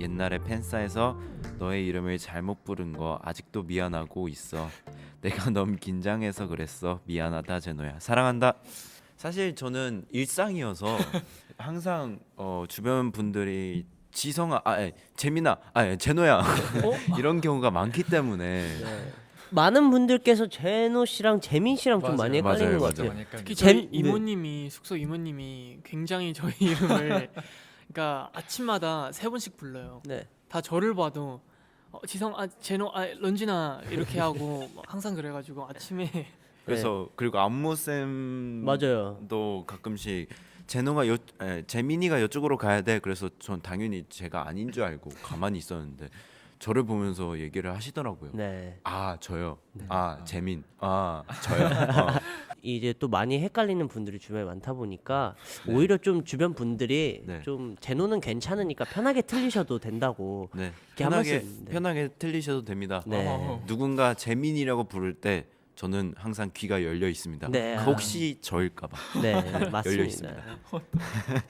옛날에 팬싸에서 너의 이름을 잘못 부른 거 아직도 미안하고 있어. 내가 너무 긴장해서 그랬어. 미안하다 제노야. 사랑한다. 사실 저는 일상이어서 항상 어, 주변 분들이 지성아, 아, 아니, 재민아, 아, 제노야 이런 경우가 많기 때문에 네. 많은 분들께서 제노 씨랑 재민 씨랑 좀 맞아요. 많이 헷갈리는 맞아요, 것 맞아요. 같아요. 특히 잼- 저희 네. 이모님이 숙소 이모님이 굉장히 저희 이름을 그러니까 아침마다 세 번씩 불러요. 네. 다 저를 봐도 어, 지성 아 제노 아 런쥔아 이렇게 하고 막 항상 그래가지고 아침에 그래서 그리고 안무 쌤도 맞아요. 가끔씩 제노가 요 에, 재민이가 이쪽으로 가야 돼. 그래서 전 당연히 제가 아닌 줄 알고 가만히 있었는데 저를 보면서 얘기를 하시더라고요. 네. 아 저요. 아 재민. 아 저요. 어. 이제 또 많이 헷갈리는 분들이 주변에 많다 보니까 오히려 좀 주변 분들이 네. 좀 제노는 괜찮으니까 편하게 틀리셔도 된다고 네. 이렇게 한 편하게 말씀 있는데. 편하게 틀리셔도 됩니다. 네. 어. 누군가 재민이라고 부를 때 저는 항상 귀가 열려 있습니다. 네. 혹시 저일까봐 네, 열려 맞습니다. 있습니다.